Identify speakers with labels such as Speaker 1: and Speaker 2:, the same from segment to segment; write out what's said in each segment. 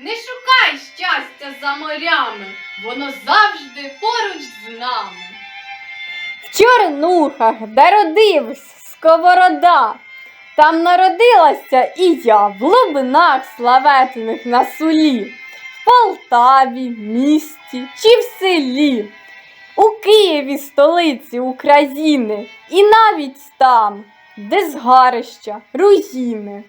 Speaker 1: Не шукай щастя за морями, воно завжди поруч з нами.
Speaker 2: В Чорнухах, де родився сковорода, там народилася і я в лубинах славетних на сулі, в Полтаві, місті чи в селі, у Києві, столиці України, і навіть там, де згарища, руїни.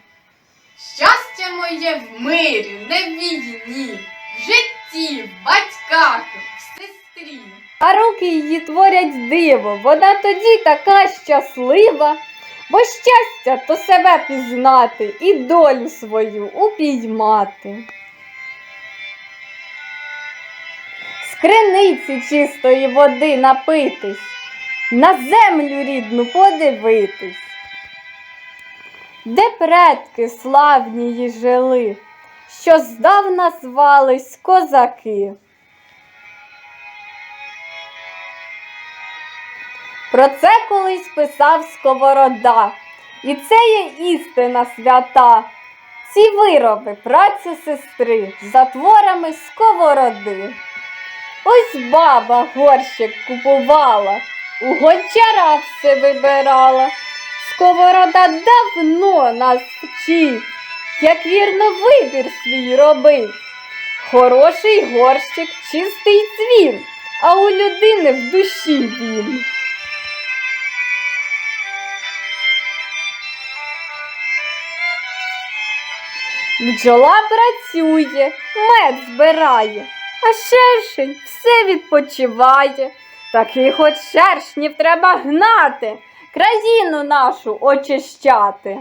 Speaker 1: Щастя моє в мирі, не в війні, в житті, в батьках, в сестрі.
Speaker 2: А руки її творять диво, вона тоді така щаслива, бо щастя то себе пізнати і долю свою упіймати. З криниці чистої води напитись, на землю рідну подивитись, де предки славні її жили, що здавна звались козаки. Про це колись писав Сковорода, і це є істина свята. Ці вироби праці сестри за творами сковороди. Ось баба горщик купувала, у гончара все вибирала. Сковорода давно нас вчить, як вірно вибір свій робить. Хороший горщик, чистий дзвін, а у людини в душі він. Бджола працює, мед збирає, а шершень все відпочиває. Таких от шершнів треба гнати, країну нашу очищати.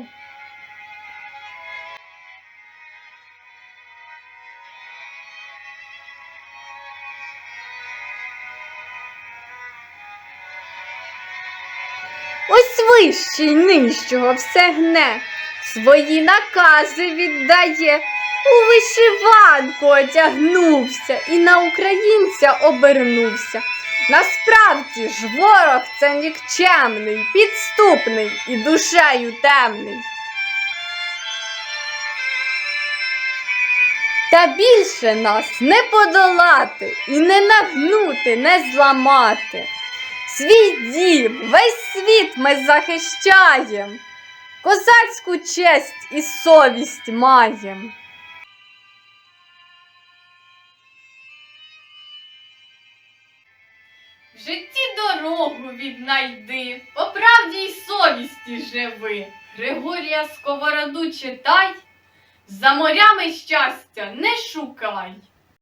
Speaker 2: Ось вищий нижчого все гне, свої накази віддає, у вишиванку одягнувся і на українця обернувся. Насправді ж ворог це нікчемний, підступний і душею темний. Та більше нас не подолати і не нагнути, не зламати. Свій дім, весь світ ми захищаєм, козацьку честь і совість маєм.
Speaker 1: Житті дорогу віднайди, по правді й совісті живи. Григорія Сковороду читай, за морями щастя не шукай.